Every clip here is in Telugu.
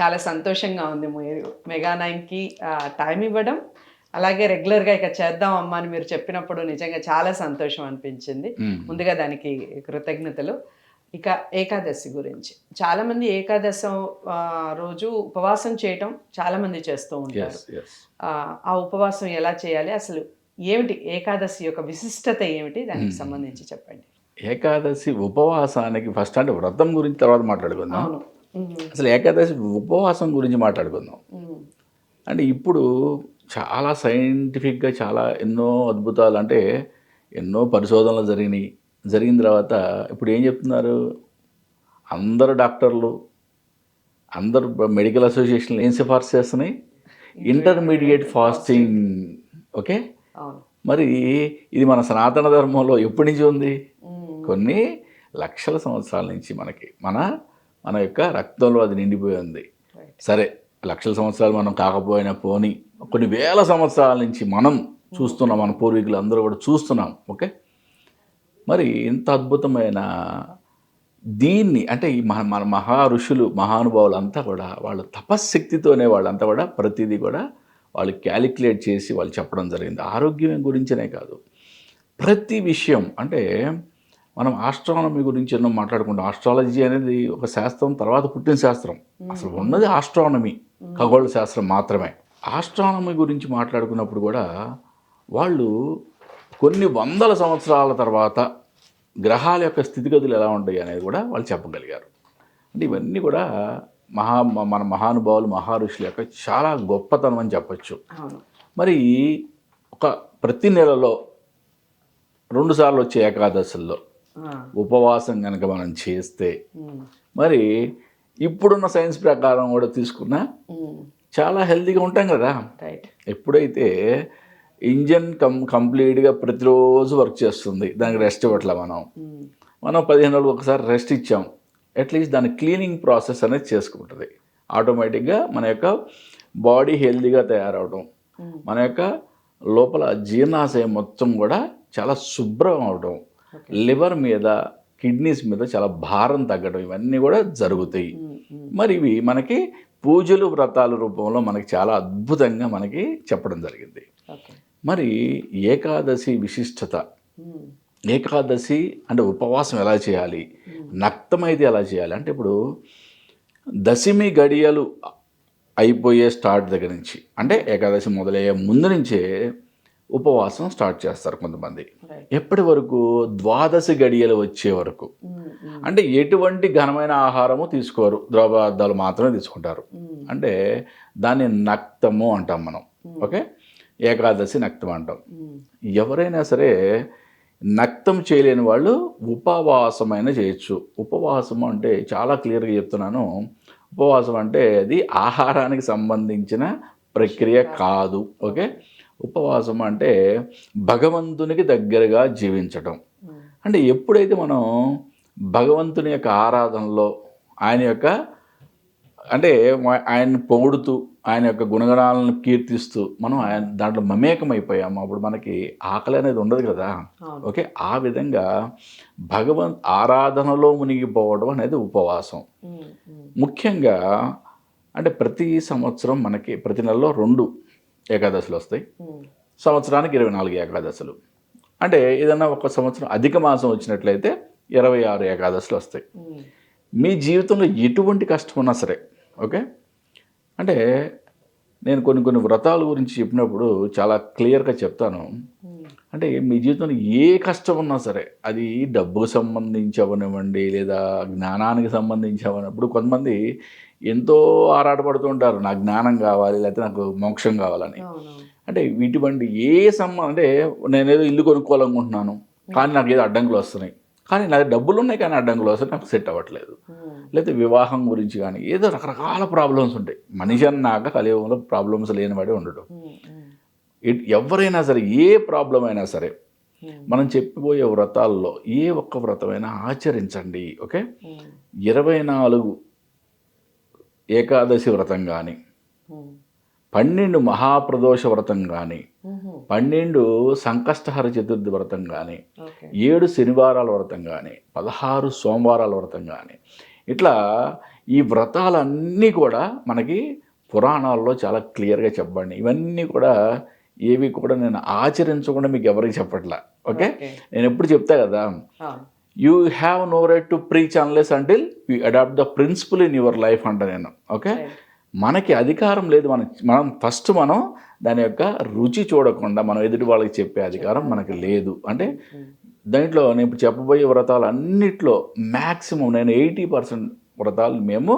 చాలా సంతోషంగా ఉంది మీరు మెగా నైన్కి టైం ఇవ్వడం. అలాగే రెగ్యులర్గా ఇక చేద్దాం అమ్మా అని మీరు చెప్పినప్పుడు నిజంగా చాలా సంతోషం అనిపించింది. ముందుగా దానికి కృతజ్ఞతలు. ఇక ఏకాదశి గురించి. చాలా మంది ఏకాదశం రోజు ఉపవాసం చేయటం చాలా మంది చేస్తూ ఉంటారు. ఆ, ఉపవాసం ఎలా చేయాలి? అసలు ఏమిటి? ఏకాదశి యొక్క విశిష్టత ఏమిటి? దానికి సంబంధించి చెప్పండి. ఏకాదశి ఉపవాసానికి ఫస్ట్ అంటే వ్రతం గురించి తర్వాత మాట్లాడుకుందాం. అసలు ఏకాదశి ఉపవాసం గురించి మాట్లాడుకుందాం. అంటే ఇప్పుడు చాలా సైంటిఫిక్గా చాలా ఎన్నో అద్భుతాలు అంటే ఎన్నో పరిశోధనలు జరిగినాయి. జరిగిన తర్వాత ఇప్పుడు ఏం చెప్తున్నారు? అందరు డాక్టర్లు అందరు మెడికల్ అసోసియేషన్లు ఏం సిఫార్సు చేస్తున్నాయి? Intermediate fasting. ఓకే? మరి ఇది మన సనాతన ధర్మంలో ఎప్పటి నుంచి ఉంది? కొన్ని లక్షల సంవత్సరాల నుంచి మనకి మన మన యొక్క రక్తంలో అది నిండిపోయి ఉంది. సరే లక్షల సంవత్సరాలు మనం కాకపోయినా పోని కొన్ని వేల సంవత్సరాల నుంచి మనం చూస్తున్నాం మన పూర్వీకులు అందరూ కూడా చూస్తున్నాం ఓకే? మరి ఇంత అద్భుతమైన దీన్ని అంటే ఈ మహా మన మహా ఋషులు మహానుభావులు అంతా కూడా వాళ్ళ తపశ్శక్తితోనే వాళ్ళంతా కూడా ప్రతిదీ కూడా వాళ్ళు క్యాలిక్యులేట్ చేసి వాళ్ళు చెప్పడం జరిగింది. ఆరోగ్యం గురించనే కాదు. ప్రతి విషయం అంటే మనం ఆస్ట్రానమీ గురించి ఎన్నో మాట్లాడుకుంటాం. ఆస్ట్రాలజీ అనేది ఒక శాస్త్రం తర్వాత పుట్టిన శాస్త్రం. అసలు ఉన్నది ఆస్ట్రానమీ ఖగోళ శాస్త్రం మాత్రమే. ఆస్ట్రానమీ గురించి మాట్లాడుకున్నప్పుడు కూడా వాళ్ళు కొన్ని వందల సంవత్సరాల తర్వాత గ్రహాల యొక్క స్థితిగతులు ఎలా ఉంటాయి అనేది కూడా వాళ్ళు చెప్పగలిగారు. అంటే ఇవన్నీ కూడా మహా మన మహానుభావులు మహారుషుల యొక్క చాలా గొప్పతనం అని చెప్పచ్చు. మరి ఒక ప్రతి నెలలో రెండుసార్లు వచ్చే ఏకాదశుల్లో ఉపవాసం కనుక మనం చేస్తే మరి ఇప్పుడున్న సైన్స్ ప్రకారం కూడా తీసుకున్నా చాలా హెల్తీగా ఉంటాం కదా. ఎప్పుడైతే ఇంజన్ కం కంప్లీట్గా ప్రతిరోజు వర్క్ చేస్తుంది దానికి రెస్ట్ ఇవ్వట్లే మనం. మనం పదిహేను రోజులు ఒకసారి రెస్ట్ ఇచ్చాం అట్లీస్ట్ దాని క్లీనింగ్ ప్రాసెస్ అనేది చేసుకుంటుంది. ఆటోమేటిక్గా మన యొక్క బాడీ హెల్తీగా తయారవడం మన యొక్క లోపల జీర్ణాశయం మొత్తం కూడా చాలా శుభ్రం అవడం లివర్ మీద కిడ్నీస్ మీద చాలా భారం తగ్గడం ఇవన్నీ కూడా జరుగుతాయి. మరి ఇవి మనకి పూజలు వ్రతాల రూపంలో మనకి చాలా అద్భుతంగా మనకి చెప్పడం జరిగింది. మరి ఏకాదశి విశిష్టత ఏకాదశి అంటే ఉపవాసం ఎలా చేయాలి నక్తమైతే ఎలా చేయాలి? అంటే ఇప్పుడు దశమి గడియలు అయిపోయే స్టార్ట్ దగ్గర నుంచి అంటే ఏకాదశి మొదలయ్యే ముందు నుంచే ఉపవాసం స్టార్ట్ చేస్తారు కొంతమంది. ఎప్పటి వరకు? ద్వాదశి గడియలు వచ్చే వరకు. ఉమ్, అంటే ఎటువంటి ఘనమైన ఆహారము తీసుకోరు. ద్రవపదార్థాలు మాత్రమే తీసుకుంటారు. ఉమ్, అంటే దాన్ని నక్తము అంటాం మనం. ఓకే? ఏకాదశి నక్తం అంటాం. ఎవరైనా సరే నక్తం చేయలేని వాళ్ళు ఉపవాసమైన చేయొచ్చు. ఉపవాసం అంటే చాలా క్లియర్గా చెప్తున్నాను. ఉపవాసం అంటే అది ఆహారానికి సంబంధించిన ప్రక్రియ కాదు. ఓకే? ఉపవాసం అంటే భగవంతునికి దగ్గరగా జీవించటం. అంటే ఎప్పుడైతే మనం భగవంతుని యొక్క ఆరాధనలో ఆయన యొక్క అంటే ఆయన్ని పొగుడుతూ ఆయన యొక్క గుణగణాలను కీర్తిస్తూ మనం ఆయన దాంట్లో మమేకం అయిపోయాము అప్పుడు మనకి ఆకలి అనేది ఉండదు కదా. ఓకే? ఆ విధంగా భగవన్ ఆరాధనలో మునిగిపోవడం అనేది ఉపవాసం. ముఖ్యంగా అంటే ప్రతి సంవత్సరం మనకి ప్రతి నెలలో రెండు ఏకాదశులు వస్తాయి. సంవత్సరానికి ఇరవై నాలుగు ఏకాదశులు. అంటే ఏదన్నా ఒక సంవత్సరం అధిక మాసం వచ్చినట్లయితే ఇరవై ఆరు ఏకాదశులు వస్తాయి. మీ జీవితంలో ఎటువంటి కష్టం ఉన్నా సరే ఓకే? అంటే నేను కొన్ని కొన్ని వ్రతాల గురించి చెప్పినప్పుడు చాలా క్లియర్గా చెప్తాను. అంటే మీ జీవితంలో ఏ కష్టం ఉన్నా సరే అది డబ్బుకు సంబంధించి అవనివ్వండి లేదా జ్ఞానానికి సంబంధించి అవనప్పుడు కొంతమంది ఎంతో ఆరాటపడుతూ ఉంటారు నాకు జ్ఞానం కావాలి లేకపోతే నాకు మోక్షం కావాలని. అంటే ఇటువంటి ఏ సంబంధం అంటే నేనేదో ఇల్లు కొనుక్కోవాలనుకుంటున్నాను కానీ నాకు ఏదో అడ్డంకులు వస్తున్నాయి. కానీ నా దగ్గర డబ్బులు ఉన్నాయి కానీ అడ్డంకులు వస్తున్నాయి నాకు సెట్ అవ్వట్లేదు. లేకపోతే వివాహం గురించి కానీ ఏదో రకరకాల ప్రాబ్లమ్స్ ఉంటాయి. మనిషి అన్నాక కలియుగంలో ప్రాబ్లమ్స్ లేనివాడే ఉండడు. ఎవరైనా సరే ఏ ప్రాబ్లం అయినా సరే ఉమ్, మనం చెప్పిపోయే వ్రతాల్లో ఏ ఒక్క వ్రతమైనా ఆచరించండి ఓకే? ఉమ్, ఇరవై నాలుగు ఏకాదశి వ్రతం కానీ ఉమ్, పన్నెండు మహాప్రదోష వ్రతం కానీ పన్నెండు సంకష్టహర చతుర్థి వ్రతం కానీ ఏడు శనివారాల వ్రతం కానీ పదహారు సోమవారాల వ్రతం కానీ ఇట్లా ఈ వ్రతాలన్నీ కూడా మనకి పురాణాల్లో చాలా క్లియర్గా చెప్పండి. ఇవన్నీ కూడా ఏవి కూడా నేను ఆచరించకుండా మీకు ఎవరికి చెప్పట్లా. ఓకే? నేను ఎప్పుడు చెప్తా కదా you have no right to preach unless until you adopt the principle in your life అంట నేను. ఓకే. మనకి అధికారం లేదు. మనం మనం ఫస్ట్ మనం దాని యొక్క రుచి చూడకుండా మనం ఎదుటి వాళ్ళకి చెప్పే అధికారం మనకి లేదు. అంటే దాంట్లో నేను ఇప్పుడు చెప్పబోయే వ్రతాలు అన్నిట్లో మ్యాక్సిమం నేను ఎయిటీ పర్సెంట్ వ్రతాలు మేము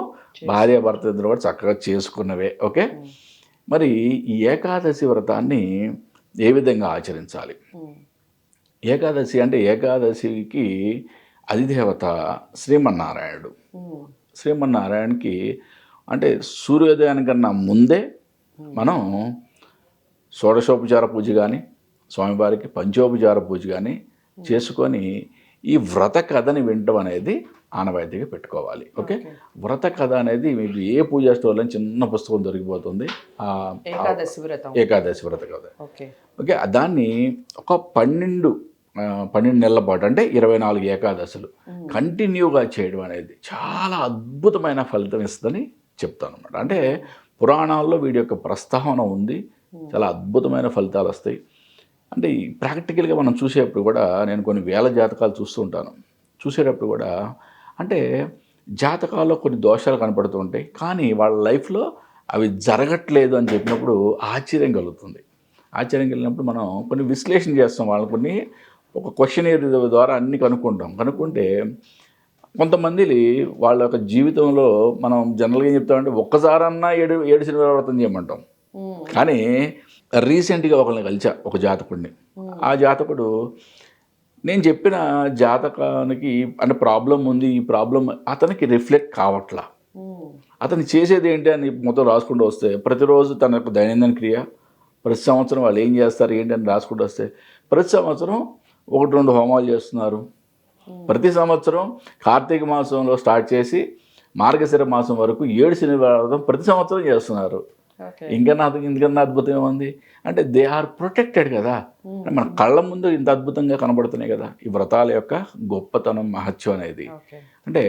భార్యాభర్త ఇద్దరు కూడా చక్కగా చేసుకున్నవే. ఓకే? మరి ఈ ఏకాదశి వ్రతాన్ని ఏ విధంగా ఆచరించాలి. ఏకాదశి అంటే ఏకాదశికి అధిదేవత శ్రీమన్నారాయణుడు. శ్రీమన్నారాయణకి అంటే సూర్యోదయానికన్నా ముందే మనం షోడశోపచార పూజ కానీ స్వామివారికి పంచోపచార పూజ కానీ చేసుకొని ఈ వ్రత కథని వినటం అనేది ఆనవాయితీగా పెట్టుకోవాలి. ఓకే? వ్రత కథ అనేది మీకు ఏ పూజా స్టోర్లో చిన్న పుస్తకం దొరికిపోతుంది ఏకాదశి వ్రతం. ఏకాదశి వ్రత కథ. ఓకే. దాన్ని ఒక పన్నెండు పన్నెండు నెలల పాటు అంటే ఇరవై నాలుగు ఏకాదశులు కంటిన్యూగా చేయడం అనేది చాలా అద్భుతమైన ఫలితం ఇస్తుందని చెప్తాను అనమాట అంటే పురాణాల్లో వీడి యొక్క ప్రస్తావన ఉంది. చాలా అద్భుతమైన ఫలితాలు వస్తాయి. అంటే ఈ ప్రాక్టికల్గా మనం చూసేటప్పుడు కూడా నేను కొన్ని వేల జాతకాలు చూస్తూ ఉంటాను. చూసేటప్పుడు కూడా అంటే జాతకాల్లో కొన్ని దోషాలు కనపడుతూ ఉంటాయి. కానీ వాళ్ళ లైఫ్లో అవి జరగట్లేదు అని చెప్పినప్పుడు ఆశ్చర్యం కలుగుతుంది. ఆశ్చర్యం కలిగినప్పుడు మనం కొన్ని విశ్లేషణ చేస్తాం వాళ్ళని. కొన్ని ఒక క్వశ్చన్ ద్వారా అన్ని కనుక్కుంటాం. కనుక్కుంటే కొంతమంది వాళ్ళ యొక్క జీవితంలో మనం జనరల్గా చెప్తామంటే ఒక్కసారన్నా ఏడు ఏడు శనివారం వ్రతం చేయమంటాం. కానీ రీసెంట్గా ఒకరిని కలిసా ఒక జాతకుడిని. ఆ జాతకుడు నేను చెప్పిన జాతకానికి అంటే ప్రాబ్లం ఉంది ఈ ప్రాబ్లం అతనికి రిఫ్లెక్ట్ కావట్లా. అతను చేసేది ఏంటి అని మొత్తం రాసుకుంటూ వస్తే ప్రతిరోజు తన యొక్క దైనందిన క్రియ ప్రతి సంవత్సరం వాళ్ళు ఏం చేస్తారు ఏంటి అని రాసుకుంటూ వస్తే ప్రతి సంవత్సరం ఒకటి రెండు హోమాలు చేస్తున్నారు. ప్రతి సంవత్సరం కార్తీక మాసంలో స్టార్ట్ చేసి మార్గశిర మాసం వరకు ఏడు శనివారం ప్రతి సంవత్సరం చేస్తున్నారు. ఇంకన్నా ఇంకన్నా అద్భుతం ఏముంది? అంటే దే ఆర్ ప్రొటెక్టెడ్ కదా. మన కళ్ళ ముందు ఇంత అద్భుతంగా కనబడుతున్నాయి కదా. ఈ వ్రతాల యొక్క గొప్పతనం మహత్యం అనేది. అంటే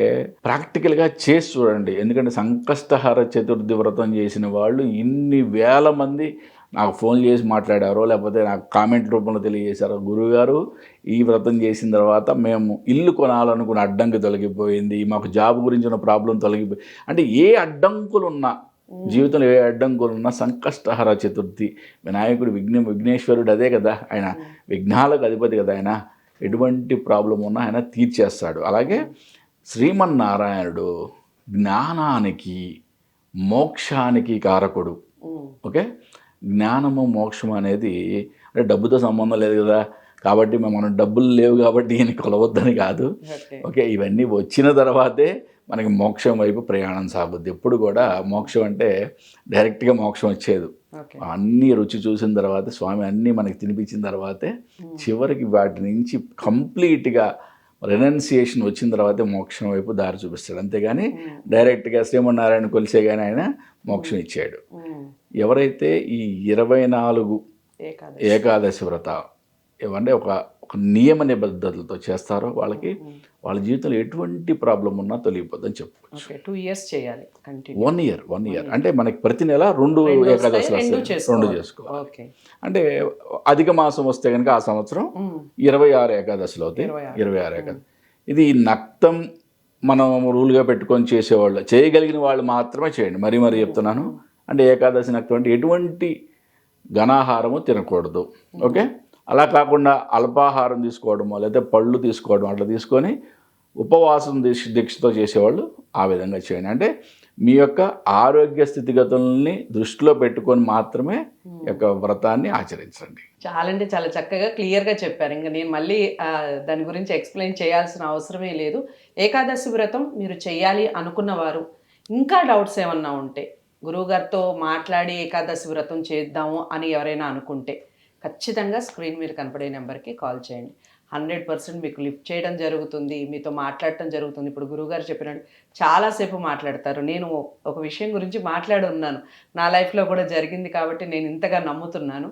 ప్రాక్టికల్గా చేసి చూడండి. ఎందుకంటే సంకష్టహార చతుర్థి వ్రతం చేసిన వాళ్ళు ఇన్ని వేల మంది నాకు ఫోన్ చేసి మాట్లాడారో లేకపోతే నాకు కామెంట్ రూపంలో తెలియజేశారో గురువుగారు ఈ వ్రతం చేసిన తర్వాత మేము ఇల్లు కొనాలనుకున్న అడ్డంకి తొలగిపోయింది. మాకు జాబ్ గురించి ఉన్న ప్రాబ్లం తొలగిపోయి అంటే ఏ అడ్డంకులు ఉన్నా జీవితంలో ఏ అడ్డంకులు ఉన్నా సంకష్టహర చతుర్థి. వినాయకుడు విఘ్న విఘ్నేశ్వరుడు అదే కదా. ఆయన విఘ్నాలకు అధిపతి కదా ఆయన. ఎటువంటి ప్రాబ్లం ఉన్నా ఆయన తీర్చేస్తాడు. అలాగే శ్రీమన్నారాయణుడు జ్ఞానానికి మోక్షానికి కారకుడు. ఓకే? జ్ఞానము మోక్షం అనేది అంటే డబ్బుతో సంబంధం లేదు కదా. కాబట్టి మేము మనం డబ్బులు లేవు కాబట్టి ఈయన కొలవద్దని కాదు. ఓకే? ఇవన్నీ వచ్చిన తర్వాతే మనకి మోక్షం వైపు ప్రయాణం సాగుద్ది. ఎప్పుడు కూడా మోక్షం అంటే డైరెక్ట్గా మోక్షం వచ్చేది. అన్ని రుచి చూసిన తర్వాత స్వామి అన్నీ మనకి తినిపించిన తర్వాతే చివరికి వాటి నుంచి కంప్లీట్గా రెనౌన్సియేషన్ వచ్చిన తర్వాతే మోక్షం వైపు దారి చూపిస్తాడు. అంతేగాని డైరెక్ట్గా శ్రీమన్నారాయణ కొలిసే కానీ ఆయన మోక్షం ఇచ్చాడు. ఎవరైతే ఈ ఇరవై నాలుగు ఏకాదశి. ఏకాదశి వ్రత ఏమంటే ఒక ఒక నియమ నిబద్ధతలతో చేస్తారో వాళ్ళకి వాళ్ళ జీవితంలో ఎటువంటి ప్రాబ్లం ఉన్నా తొలగిపోద్దని చెప్పుకోవచ్చు టూ ఇయర్స్ చేయాలి వన్ ఇయర్ వన్ ఇయర్ అంటే మనకి ప్రతి నెల రెండు ఏకాదశులు రెండు చేసుకోవాలి. ఓకే. అంటే అధిక మాసం వస్తే కనుక ఆ సంవత్సరం. ఇరవై ఆరు ఏకాదశులు అవుతాయి. ఇరవై ఆరు. ఏకాదశి. ఇది నక్తం మనం రూల్గా పెట్టుకొని చేసేవాళ్ళు చేయగలిగిన వాళ్ళు మాత్రమే చేయండి. మరీ మరీ చెప్తున్నాను. అంటే ఏకాదశి నక్తం అంటే ఎటువంటి ఘనాహారము తినకూడదు. ఓకే? అలా కాకుండా అల్పాహారం తీసుకోవడమో లేకపోతే పళ్ళు తీసుకోవడం అట్లా తీసుకొని ఉపవాసం దీక్ష దీక్షతో చేసేవాళ్ళు ఆ విధంగా చేయండి. అంటే మీ యొక్క ఆరోగ్య స్థితిగతుల్ని దృష్టిలో పెట్టుకొని మాత్రమే ఈ యొక్క వ్రతాన్ని ఆచరించండి. చాలా అంటే చాలా చక్కగా క్లియర్గా చెప్పారు. ఇంకా నేను మళ్ళీ దాని గురించి ఎక్స్ప్లెయిన్ చేయాల్సిన అవసరమే లేదు. ఏకాదశి వ్రతం మీరు చేయాలి అనుకున్న వారు ఇంకా డౌట్స్ ఏమన్నా ఉంటే గురువుగారితో మాట్లాడి ఏకాదశి వ్రతం చేద్దాము అని ఎవరైనా అనుకుంటే ఖచ్చితంగా స్క్రీన్ మీద కనపడే నెంబర్కి కాల్ చేయండి. హండ్రెడ్ పర్సెంట్ మీకు లిఫ్ట్ చేయడం జరుగుతుంది మీతో మాట్లాడటం జరుగుతుంది. ఇప్పుడు గురువుగారు చెప్పినట్టు చాలాసేపు మాట్లాడతారు. నేను ఒక విషయం గురించి మాట్లాడున్నాను. నా లైఫ్లో కూడా జరిగింది కాబట్టి నేను ఇంతగా నమ్ముతున్నాను.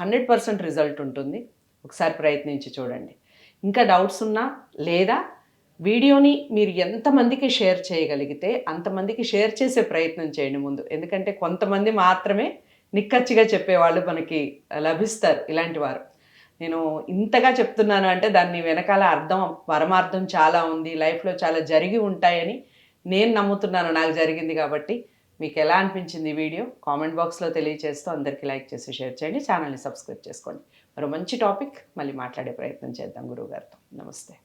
హండ్రెడ్ పర్సెంట్ రిజల్ట్ ఉంటుంది. ఒకసారి ప్రయత్నించి చూడండి. ఇంకా డౌట్స్ ఉన్నా లేదా వీడియోని మీరు ఎంతమందికి షేర్ చేయగలిగితే అంతమందికి షేర్ చేసే ప్రయత్నం చేయండి ముందు. ఎందుకంటే కొంతమంది మాత్రమే నిక్కచ్చిగా చెప్పేవాళ్ళు మనకి లభిస్తారు ఇలాంటి వారు. నేను ఇంతగా చెప్తున్నాను అంటే దాన్ని వెనకాల అర్థం పరమార్థం చాలా ఉంది లైఫ్లో చాలా జరిగి ఉంటాయని నేను నమ్ముతున్నాను నాకు జరిగింది కాబట్టి. మీకు ఎలా అనిపించింది వీడియో? కామెంట్ బాక్స్లో తెలియజేస్తూ అందరికీ లైక్ చేసి షేర్ చేయండి ఛానల్ని సబ్స్క్రైబ్ చేసుకోండి. మరో మంచి టాపిక్ మళ్ళీ మాట్లాడే ప్రయత్నం చేద్దాం గురువుగారితో. నమస్తే.